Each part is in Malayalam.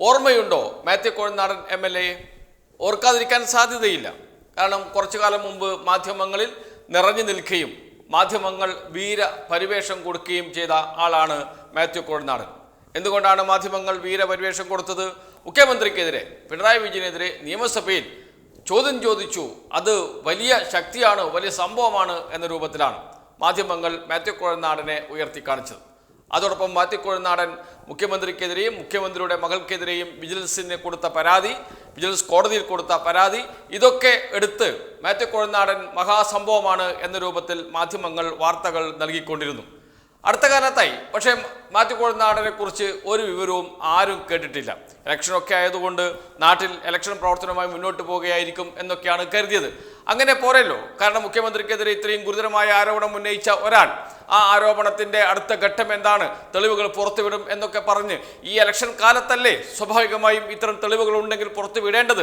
ഓർമ്മയുണ്ടോ Mathew Kuzhalnadan M L A? ഓർക്കാതിരിക്കാൻ സാധ്യതയില്ല. കാരണം കുറച്ചു കാലം മുമ്പ് മാധ്യമങ്ങളിൽ നിറഞ്ഞു നിൽക്കുകയും മാധ്യമങ്ങൾ വീര പരിവേഷം കൊടുക്കുകയും ചെയ്ത ആളാണ് മാത്യു കോഴനാടൻ. എന്തുകൊണ്ടാണ് മാധ്യമങ്ങൾ വീര പരിവേഷം കൊടുത്തത്? മുഖ്യമന്ത്രിക്കെതിരെ പിണറായി വിജയനെതിരെ നിയമസഭയിൽ ചോദ്യം ചോദിച്ചു. അത് വലിയ ശക്തിയാണ് വലിയ സംഭവമാണ് എന്ന രൂപത്തിലാണ് മാധ്യമങ്ങൾ മാത്യു കോഴനാടനെ ഉയർത്തി കാണിച്ചത്. അതോടൊപ്പം മാത്യു നാടൻ മുഖ്യമന്ത്രിക്കെതിരെയും മുഖ്യമന്ത്രിയുടെ മകൾക്കെതിരെയും വിജിലൻസിന് കൊടുത്ത പരാതി വിജിലൻസ് കോടതിയിൽ കൊടുത്ത പരാതി ഇതൊക്കെ എടുത്ത് മാത്യു നാടൻ മഹാസംഭവമാണ് എന്ന രൂപത്തിൽ മാധ്യമങ്ങൾ വാർത്തകൾ നൽകിക്കൊണ്ടിരുന്നു. അടുത്ത കാലത്തായി. പക്ഷേ മാത്യു നാടനെ കുറിച്ച് ഒരു വിവരവും ആരും കേട്ടിട്ടില്ല. ഇലക്ഷനൊക്കെ ആയതുകൊണ്ട് നാട്ടിൽ ഇലക്ഷൻ പ്രവർത്തനവുമായി മുന്നോട്ട് പോവുകയായിരിക്കും എന്നൊക്കെയാണ് കരുതിയത്. അങ്ങനെ പോരല്ലോ. കാരണം മുഖ്യമന്ത്രിക്കെതിരെ ഇത്രയും ഗുരുതരമായ ആരോപണം ഉന്നയിച്ച ഒരാൾ. ആ ആരോപണത്തിന്റെ അടുത്ത ഘട്ടം എന്താണ്? തെളിവുകൾ പുറത്തുവിടും എന്നൊക്കെ പറഞ്ഞ് ഈ ഇലക്ഷൻ കാലത്തല്ലേ സ്വാഭാവികമായും ഇത്തരം തെളിവുകൾ ഉണ്ടെങ്കിൽ പുറത്തുവിടേണ്ടത്?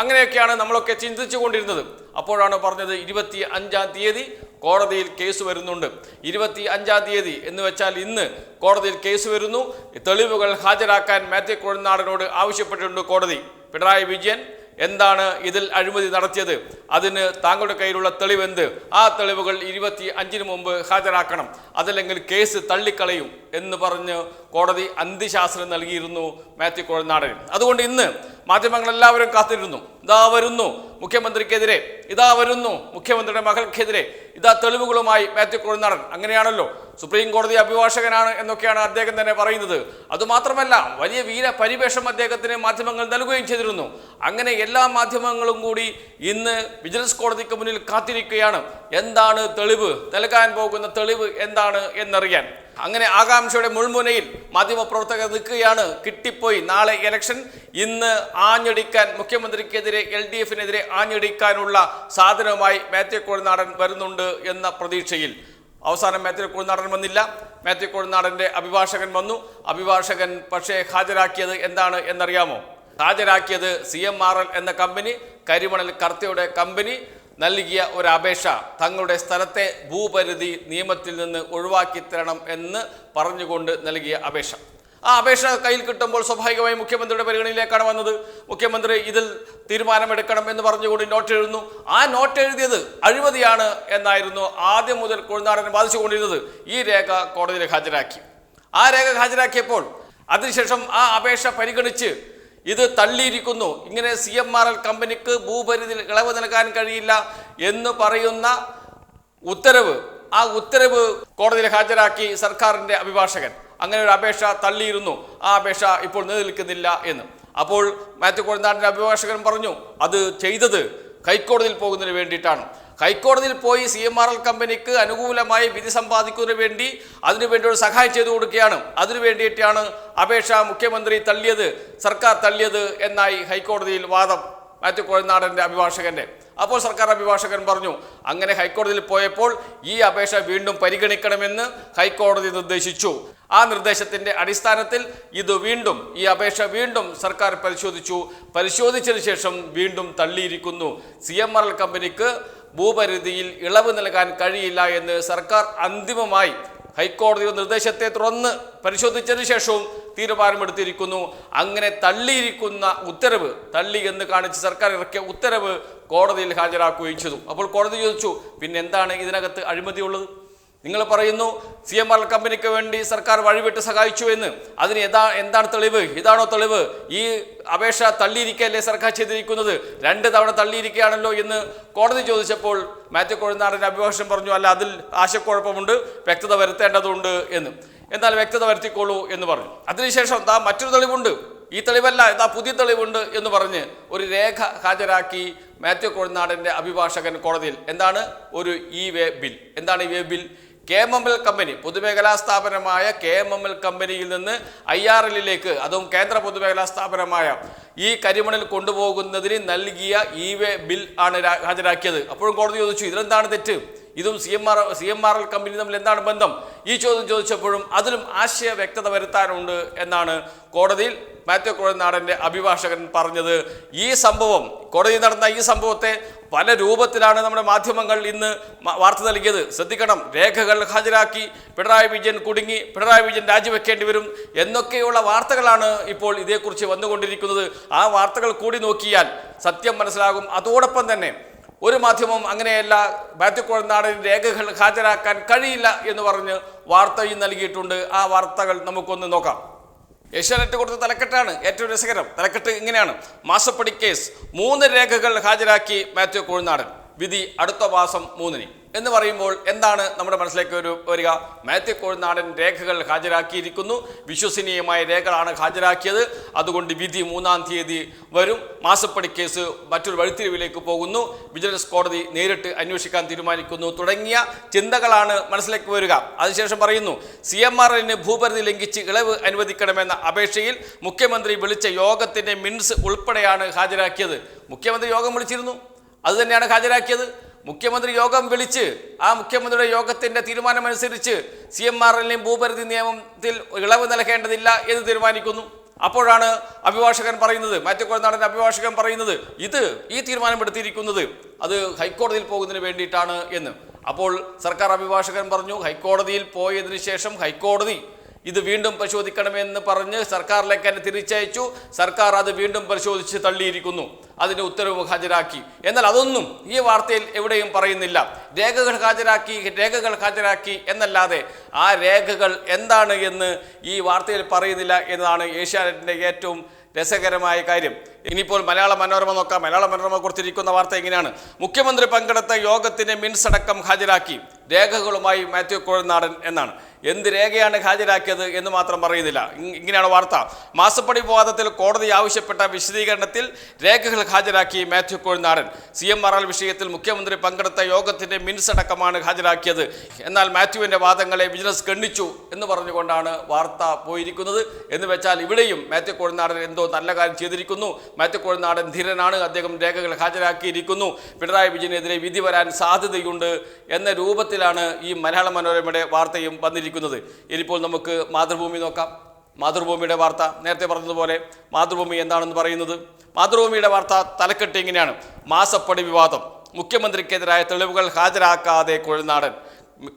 അങ്ങനെയൊക്കെയാണ് നമ്മളൊക്കെ ചിന്തിച്ചു കൊണ്ടിരുന്നത്. അപ്പോഴാണ് പറഞ്ഞത് ഇരുപത്തി അഞ്ചാം തീയതി കോടതിയിൽ കേസ് വരുന്നുണ്ട്. ഇരുപത്തി അഞ്ചാം തീയതി എന്ന് വെച്ചാൽ ഇന്ന് കോടതിയിൽ കേസ് വരുന്നു. തെളിവുകൾ ഹാജരാക്കാൻ മാത്യു കോഴനാടനോട് ആവശ്യപ്പെട്ടിട്ടുണ്ട് കോടതി. പിണറായി വിജയൻ എന്താണ് ഇതിൽ അഴിമതി നടത്തിയത്? അതിന് താങ്കളുടെ കയ്യിലുള്ള തെളിവെന്ത് ആ തെളിവുകൾ ഇരുപത്തി അഞ്ചിന് മുമ്പ് ഹാജരാക്കണം. അതല്ലെങ്കിൽ കേസ് തള്ളിക്കളയും എന്ന് പറഞ്ഞ് കോടതി അന്ത്യശാസ്ത്രം നൽകിയിരുന്നു മാത്യു കോഴനാടൻ. അതുകൊണ്ട് ഇന്ന് മാധ്യമങ്ങളെല്ലാവരും കാത്തിരുന്നു. ഇതാ വരുന്നു. മുഖ്യമന്ത്രിക്കെതിരെ. ഇതാ വരുന്നു. മുഖ്യമന്ത്രിയുടെ മകൾക്കെതിരെ. ഇതാ തെളിവുകളുമായി മാത്യു കോഴനാടൻ. അങ്ങനെയാണല്ലോ. സുപ്രീം കോടതി അഭിഭാഷകനാണ് എന്നൊക്കെയാണ് അദ്ദേഹം തന്നെ പറയുന്നത്. അതുമാത്രമല്ല വലിയ വീര പരിവേഷം അദ്ദേഹത്തിന് മാധ്യമങ്ങൾ നൽകുകയും ചെയ്തിരുന്നു. അങ്ങനെ എല്ലാ മാധ്യമങ്ങളും കൂടി ഇന്ന് വിജിലൻസ് കോടതിക്ക് മുന്നിൽ കാത്തിരിക്കുകയാണ്. എന്താണ് തെളിവ്? നൽകാൻ പോകുന്ന തെളിവ് എന്താണ് എന്നറിയാൻ. അങ്ങനെ ആകാംക്ഷയുടെ മുൾമുനയിൽ മാധ്യമപ്രവർത്തകർ നിൽക്കുകയാണ്. കിട്ടിപ്പോയി. നാളെ ഇലക്ഷൻ. ഇന്ന് ആഞ്ഞടിക്കാൻ മുഖ്യമന്ത്രിക്കെതിരെ എൽ ഡി എഫിനെതിരെ ആഞ്ഞടിക്കാനുള്ള സാധനവുമായി മാത്യു കോഴിനാടൻ വരുന്നുണ്ട്. എന്ന പ്രതീക്ഷയിൽ അവസാനം മാത്യു കുഴിനാടൻ വന്നില്ല. മാത്യു കുഴിനാടന്റെ അഭിഭാഷകൻ വന്നു. അഭിഭാഷകൻ പക്ഷേ ഹാജരാക്കിയത് എന്താണ് എന്നറിയാമോ? ഹാജരാക്കിയത് സി എം ആർ എൽ എന്ന കമ്പനി കരിമണൽ കർത്തയുടെ കമ്പനി നൽകിയ ഒരു അപേക്ഷ. തങ്ങളുടെ സ്ഥലത്തെ ഭൂപരിധി നിയമത്തിൽ നിന്ന് ഒഴിവാക്കി തരണം എന്ന് പറഞ്ഞുകൊണ്ട് നൽകിയ അപേക്ഷ. ആ അപേക്ഷ കയ്യിൽ കിട്ടുമ്പോൾ സ്വാഭാവികമായി മുഖ്യമന്ത്രിയുടെ പരിഗണനയിലേക്കാണ് വന്നത്. മുഖ്യമന്ത്രി ഇതിൽ തീരുമാനമെടുക്കണം എന്ന് പറഞ്ഞുകൊണ്ട് നോട്ട് എഴുതുന്നു. ആ നോട്ട് എഴുതിയത് അഴിമതിയാണ് എന്നായിരുന്നു ആദ്യം മുതൽ കൊഴുനാടനെ ബാധിച്ചുകൊണ്ടിരുന്നത് ഈ രേഖ കോടതിയിൽ ഹാജരാക്കി. ആ രേഖ ഹാജരാക്കിയപ്പോൾ അതിനുശേഷം ആ അപേക്ഷ പരിഗണിച്ച് ഇത് തള്ളിയിരിക്കുന്നു. ഇങ്ങനെ സി എം ആർ എൽ കമ്പനിക്ക് ഭൂപരിധി ഇളവ് നൽകാൻ കഴിയില്ല എന്ന് പറയുന്ന ഉത്തരവ് ആ ഉത്തരവ് കോടതിയിൽ ഹാജരാക്കി സർക്കാരിന്റെ അഭിഭാഷകൻ. അങ്ങനെ ഒരു അപേക്ഷ തള്ളിയിരുന്നു. ആ അപേക്ഷ ഇപ്പോൾ നിലനിൽക്കുന്നില്ല എന്ന്. അപ്പോൾ മാത്യു കോഴനാടിന്റെ അഭിഭാഷകൻ പറഞ്ഞു അത് ചെയ്തത് ഹൈക്കോടതിയിൽ പോകുന്നതിന് വേണ്ടിയിട്ടാണ്. ഹൈക്കോടതിയിൽ പോയി സി എം ആർ എൽ കമ്പനിക്ക് അനുകൂലമായി വിധി സമ്പാദിക്കുന്നതിന് വേണ്ടി അതിനുവേണ്ടി ഒരു സഹായം ചെയ്തു കൊടുക്കുകയാണ്. അതിനു വേണ്ടിയിട്ടാണ് അപേക്ഷ മുഖ്യമന്ത്രി തള്ളിയത് സർക്കാർ തള്ളിയത് എന്നായി ഹൈക്കോടതിയിൽ വാദം മാത്യു കോഴനാടന്റെ അഭിഭാഷകന്റെ. അപ്പോൾ സർക്കാർ അഭിഭാഷകൻ പറഞ്ഞു അങ്ങനെ ഹൈക്കോടതിയിൽ പോയപ്പോൾ ഈ അപേക്ഷ വീണ്ടും പരിഗണിക്കണമെന്ന് ഹൈക്കോടതി നിർദ്ദേശിച്ചു. ആ നിർദ്ദേശത്തിന്റെ അടിസ്ഥാനത്തിൽ ഇത് വീണ്ടും ഈ അപേക്ഷ വീണ്ടും സർക്കാർ പരിശോധിച്ചു. പരിശോധിച്ചതിന് ശേഷം വീണ്ടും തള്ളിയിരിക്കുന്നു. സി എം ആർ എൽ കമ്പനിക്ക് ഭൂപരിധിയിൽ ഇളവ് നൽകാൻ കഴിയില്ല എന്ന് സർക്കാർ അന്തിമമായി ഹൈക്കോടതിയുടെ നിർദ്ദേശത്തെ തുടർന്ന് പരിശോധിച്ചതിന് ശേഷവും തീരുമാനമെടുത്തിരിക്കുന്നു. അങ്ങനെ തള്ളിയിരിക്കുന്ന ഉത്തരവ് തള്ളി എന്ന് കാണിച്ച് സർക്കാർ ഇറക്കിയ ഉത്തരവ് കോടതിയിൽ ഹാജരാക്കുകയും ചെയ്തു. അപ്പോൾ കോടതി ചോദിച്ചു പിന്നെ എന്താണ് ഇതിനകത്ത് അഴിമതിയുള്ളത്? നിങ്ങൾ പറയുന്നു സി എം ആർ കമ്പനിക്ക് വേണ്ടി സർക്കാർ വഴിവിട്ട് സഹായിച്ചു എന്ന്. അതിന് എന്താ എന്താണ് തെളിവ്? ഇതാണോ തെളിവ്? ഈ അപേക്ഷ തള്ളിയിരിക്കല്ലേ സർക്കാർ ചെയ്തിരിക്കുന്നത്? രണ്ട് തവണ തള്ളിയിരിക്കുകയാണല്ലോ എന്ന് കോടതി ചോദിച്ചപ്പോൾ മാത്യു കോഴിനാടന്റെ അഭിഭാഷകൻ പറഞ്ഞു അല്ല അതിൽ ആശയക്കുഴപ്പമുണ്ട് വ്യക്തത വരുത്തേണ്ടതുണ്ട് എന്ന്. എന്നാൽ വ്യക്തത വരുത്തിക്കോളൂ എന്ന് പറഞ്ഞു. അതിനുശേഷം താ മറ്റൊരു തെളിവുണ്ട്. ഈ തെളിവല്ല ഇതാ പുതിയ തെളിവുണ്ട് എന്ന് പറഞ്ഞ് ഒരു രേഖ ഹാജരാക്കി മാത്യു കോഴിനാടന്റെ അഭിഭാഷകൻ കോടതിയിൽ. എന്താണ്? ഒരു ഇ വേ ബിൽ. എന്താണ് ഈ way bill? K M M L company പൊതുമേഖലാ സ്ഥാപനമായ കെ എം എം എൽ കമ്പനിയിൽ നിന്ന് ഐ ആർ എല്ലിലേക്ക് അതും കേന്ദ്ര പൊതുമേഖലാ സ്ഥാപനമായ ഈ കരിമണൽ കൊണ്ടുപോകുന്നതിന് നൽകിയ ഇ വേ ബിൽ ആണ് ഹാജരാക്കിയത്. അപ്പോഴും കോടതി ചോദിച്ചു ഇതിലെന്താണ് തെറ്റ്? ഇതും C M R C M R L company തമ്മിൽ എന്താണ് ബന്ധം? ഈ ചോദ്യം ചോദിച്ചപ്പോഴും അതിലും ആശയ വ്യക്തത വരുത്താനുണ്ട് എന്നാണ് കോടതിയിൽ മാത്യു കുഴൽനാടന്റെ അഭിഭാഷകൻ പറഞ്ഞത് ഈ സംഭവം കോടതി നടന്ന ഈ സംഭവത്തെ പല രൂപത്തിലാണ് നമ്മുടെ മാധ്യമങ്ങൾ ഇന്ന് വാർത്ത നൽകിയത്. ശ്രദ്ധിക്കണം രേഖകൾ ഹാജരാക്കി പിണറായി വിജയൻ കുടുങ്ങി പിണറായി വിജയൻ രാജിവെക്കേണ്ടി വരും എന്നൊക്കെയുള്ള വാർത്തകളാണ് ഇപ്പോൾ ഇതേക്കുറിച്ച് വന്നുകൊണ്ടിരിക്കുന്നത്. ആ വാർത്തകൾ കൂടി നോക്കിയാൽ സത്യം മനസ്സിലാകും. അതോടൊപ്പം തന്നെ ഒരു മാധ്യമം അങ്ങനെയല്ല മാത്യു കുഴൽനാടൻ രേഖകൾ ഹാജരാക്കാൻ കഴിയില്ല എന്ന് പറഞ്ഞ് വാർത്തയും നൽകിയിട്ടുണ്ട്. ആ വാർത്തകൾ നമുക്കൊന്ന് നോക്കാം. ഏഷ്യാനെറ്റ് കൊടുത്ത തലക്കെട്ടാണ് ഏറ്റവും രസകരം. തലക്കെട്ട് ഇങ്ങനെയാണ്. മാസപ്പടി കേസ് മൂന്ന് രേഖകൾ ഹാജരാക്കി മാത്യു കോഴിനാടൻ. വിധി അടുത്ത മാസം മൂന്നിന്. എന്ന് പറയുമ്പോൾ എന്താണ് നമ്മുടെ മനസ്സിലേക്ക് ഒരു വരിക? മാത്യു കോഴിനാടൻ രേഖകൾ ഹാജരാക്കിയിരിക്കുന്നു. വിശ്വസനീയമായ രേഖകളാണ് ഹാജരാക്കിയത്. അതുകൊണ്ട് വിധി മൂന്നാം തീയതി വരും. മാസപ്പടി കേസ് മറ്റൊരു വഴിത്തിരിവിലേക്ക് പോകുന്നു. വിജിലൻസ് കോടതി നേരിട്ട് അന്വേഷിക്കാൻ തീരുമാനിക്കുന്നു. തുടങ്ങിയ ചിന്തകളാണ് മനസ്സിലേക്ക് വരിക. അതിനുശേഷം പറയുന്നു സി എം ആർ എല്ലിന് ഭൂപരിധി ലംഘിച്ച് ഇളവ് അനുവദിക്കണമെന്ന അപേക്ഷയിൽ മുഖ്യമന്ത്രി വിളിച്ച യോഗത്തിന്റെ മിൻസ് ഉൾപ്പെടെയാണ് ഹാജരാക്കിയത്. മുഖ്യമന്ത്രി യോഗം വിളിച്ചിരുന്നു. അതുതന്നെയാണ് ഹാജരാക്കിയത്. മുഖ്യമന്ത്രി യോഗം വിളിച്ച് ആ മുഖ്യമന്ത്രിയുടെ യോഗത്തിന്റെ തീരുമാനമനുസരിച്ച് സി എം ആർ എല്ലിനെയും ഭൂപരിധി നിയമത്തിൽ ഇളവ് നൽകേണ്ടതില്ല എന്ന് തീരുമാനിക്കുന്നു. അപ്പോഴാണ് അഭിഭാഷകൻ പറയുന്നത് മാത്യു കോഴനാടൻ അഭിഭാഷകൻ പറയുന്നത് ഇത് ഈ തീരുമാനമെടുത്തിരിക്കുന്നത് അത് ഹൈക്കോടതിയിൽ പോകുന്നതിന് വേണ്ടിയിട്ടാണ് എന്ന്. അപ്പോൾ സർക്കാർ അഭിഭാഷകൻ പറഞ്ഞു ഹൈക്കോടതിയിൽ പോയതിനു ശേഷം ഹൈക്കോടതി ഇത് വീണ്ടും പരിശോധിക്കണമെന്ന് പറഞ്ഞ് സർക്കാരിലേക്ക് തന്നെ തിരിച്ചയച്ചു. സർക്കാർ അത് വീണ്ടും പരിശോധിച്ച് തള്ളിയിരിക്കുന്നു. അതിന് ഉത്തരവ് ഹാജരാക്കി. എന്നാൽ അതൊന്നും ഈ വാർത്തയിൽ എവിടെയും പറയുന്നില്ല. രേഖകൾ ഹാജരാക്കി രേഖകൾ ഹാജരാക്കി എന്നല്ലാതെ ആ രേഖകൾ എന്താണ് എന്ന് ഈ വാർത്തയിൽ പറയുന്നില്ല എന്നതാണ് ഏഷ്യാനെറ്റിന്റെ ഏറ്റവും രസകരമായ കാര്യം. ഇനിയിപ്പോൾ മലയാള മനോരമ നോക്കാം. മലയാള മനോരമ കൊടുത്തിരിക്കുന്ന വാർത്ത എങ്ങനെയാണ് മുഖ്യമന്ത്രി പങ്കെടുത്ത യോഗത്തിന് മിൻസ് അടക്കം ഹാജരാക്കി. രേഖകളുമായി മാത്യു കോഴനാടൻ എന്നാണ്. എന്ത് രേഖയാണ് ഹാജരാക്കിയത് എന്ന് മാത്രം പറയുന്നില്ല. ഇങ്ങനെയാണ് വാർത്ത. മാസപ്പടി വിവാദത്തിൽ കോടതി ആവശ്യപ്പെട്ട വിശദീകരണത്തിൽ രേഖകൾ ഹാജരാക്കി Mathew Kuzhalnadan. C M R L വിഷയത്തിൽ മുഖ്യമന്ത്രി പങ്കെടുത്ത യോഗത്തിന്റെ മിൻസ് അടക്കമാണ് ഹാജരാക്കിയത്. എന്നാൽ മാത്യുവിന്റെ വാദങ്ങളെ വിജിലൻസ് ഗണ്ണിച്ചു എന്ന് പറഞ്ഞുകൊണ്ടാണ് വാർത്ത പോയിരിക്കുന്നത്. എന്ന് വെച്ചാൽ ഇവിടെയും മാത്യു കോഴിനാടൻ എന്തോ നല്ല കാര്യം ചെയ്തിരിക്കുന്നു. മാത്യു കോഴിനാടൻ ധീരനാണ്. അദ്ദേഹം രേഖകൾ ഹാജരാക്കിയിരിക്കുന്നു. പിണറായി വിജയനെതിരെ വിധി വരാൻ സാധ്യതയുണ്ട് എന്ന രൂപത്തിലാണ് ഈ മലയാള മനോരമയുടെ വാർത്തയും വന്നിരിക്കുന്നത്. ഇനിയിപ്പോൾ നമുക്ക് മാതൃഭൂമി നോക്കാം. മാതൃഭൂമിയുടെ വാർത്ത നേരത്തെ പറഞ്ഞതുപോലെ മാതൃഭൂമി എന്താണെന്ന് പറയുന്നത്? മാതൃഭൂമിയുടെ വാർത്ത തലക്കെട്ട് ഇങ്ങനെയാണ്. മാസപ്പടി വിവാദം. മുഖ്യമന്ത്രിക്കെതിരായ തെളിവുകൾ ഹാജരാക്കാതെ കുഴൽനാടൻ.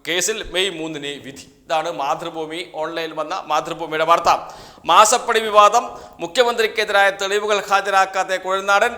കേസിൽ മെയ് മൂന്നിന് വിധി. ഇതാണ് മാതൃഭൂമി ഓൺലൈനിൽ വന്ന മാതൃഭൂമിയുടെ വാർത്ത. മാസപ്പടി വിവാദം. മുഖ്യമന്ത്രിക്കെതിരായ തെളിവുകൾ ഹാജരാക്കാതെ കുഴൽനാടൻ.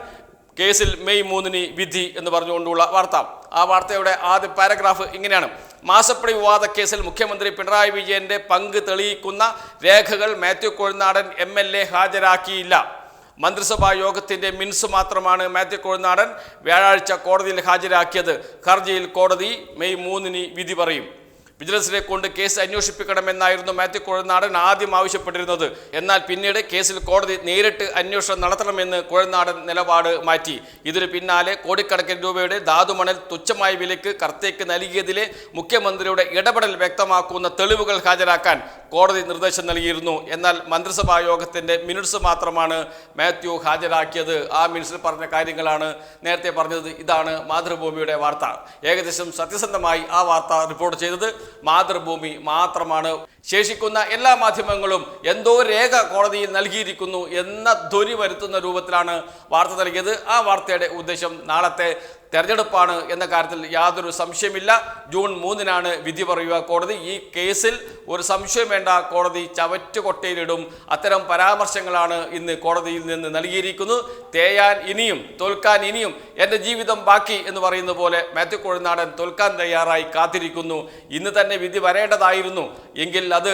കേസിൽ മെയ് മൂന്നിന് വിധി എന്ന് പറഞ്ഞുകൊണ്ടുള്ള വാർത്ത. ആ വാർത്തയുടെ ആദ്യ പാരഗ്രാഫ് ഇങ്ങനെയാണ്. മാസപ്പടി വിവാദ കേസിൽ മുഖ്യമന്ത്രി പിണറായി വിജയന്റെ പങ്ക് തെളിയിക്കുന്ന രേഖകൾ Mathew Kuzhalnadan M L A ഹാജരാക്കിയില്ല. മന്ത്രിസഭാ യോഗത്തിന്റെ മിൻസ് മാത്രമാണ് മാത്യു കോഴിനാടൻ വ്യാഴാഴ്ച കോടതിയിൽ ഹാജരാക്കിയത്. ഹർജിയിൽ കോടതി മെയ് മൂന്നിന് വിധി പറയും. വിജിലൻസിനെ കൊണ്ട് കേസ് അന്വേഷിപ്പിക്കണമെന്നായിരുന്നു മാത്യു കുഴൽനാടൻ ആദ്യം ആവശ്യപ്പെട്ടിരുന്നത്. എന്നാൽ പിന്നീട് കേസിൽ കോടതി നേരിട്ട് അന്വേഷണം നടത്തണമെന്ന് കുഴൽനാടൻ നിലപാട് മാറ്റി. ഇതിനു പിന്നാലെ കോടിക്കണക്കിന് രൂപയുടെ ധാതുമണൽ തുച്ഛമായ വിലയ്ക്ക് കർത്തേക്ക് നൽകിയതിലെ മുഖ്യമന്ത്രിയുടെ ഇടപെടൽ വ്യക്തമാക്കുന്ന തെളിവുകൾ ഹാജരാക്കാൻ കോടതി നിർദ്ദേശം നൽകിയിരുന്നു. എന്നാൽ മന്ത്രിസഭാ യോഗത്തിന്റെ മിനിറ്റ്സ് മാത്രമാണ് മാത്യു ഹാജരാക്കിയത്. ആ മിനിറ്റ്സിൽ പറഞ്ഞ കാര്യങ്ങളാണ് നേരത്തെ പറഞ്ഞത്. ഇതാണ് മാതൃഭൂമിയുടെ വാർത്ത. ഏകദേശം സത്യസന്ധമായി ആ വാർത്ത റിപ്പോർട്ട് ചെയ്തത്. മാതൃഭൂമി മാത്രമാണ്. ശേഷിക്കുന്ന എല്ലാ മാധ്യമങ്ങളും എന്തോ രേഖ കോടതിയിൽ നൽകിയിരിക്കുന്നു എന്ന ധ്വനി വരുത്തുന്ന രൂപത്തിലാണ് വാർത്ത നൽകിയത്. ആ വാർത്തയുടെ ഉദ്ദേശം നാളത്തെ തെരഞ്ഞെടുപ്പാണ് എന്ന കാര്യത്തിൽ യാതൊരു സംശയമില്ല ജൂൺ മൂന്നിനാണ് വിധി പറയുക കോടതി. ഈ കേസിൽ ഒരു സംശയം വേണ്ട. കോടതി ചവറ്റുകൊട്ടയിലിടും. അത്തരം പരാമർശങ്ങളാണ് ഇന്ന് കോടതിയിൽ നിന്ന് നൽകിയിരിക്കുന്നത് തേയാൻ ഇനിയും തോൽക്കാൻ ഇനിയും എന്റെ ജീവിതം ബാക്കി എന്ന് പറയുന്ന പോലെ മാത്യു കോഴിനാടൻ തോൽക്കാൻ തയ്യാറായി കാത്തിരിക്കുന്നു. ഇന്ന് തന്നെ വിധി വരേണ്ടതായിരുന്നു. എങ്കിൽ അത്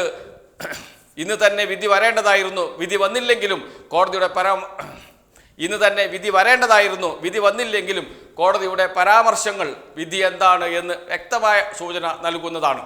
ഇന്ന് തന്നെ വിധി വരേണ്ടതായിരുന്നു. വിധി വന്നില്ലെങ്കിലും കോടതിയുടെ പരാ ഇന്ന് തന്നെ വിധി വരേണ്ടതായിരുന്നു. വിധി വന്നില്ലെങ്കിലും കോടതിയുടെ പരാമർശങ്ങൾ വിധി എന്താണ് എന്ന് വ്യക്തമായ സൂചന നൽകുന്നതാണ്.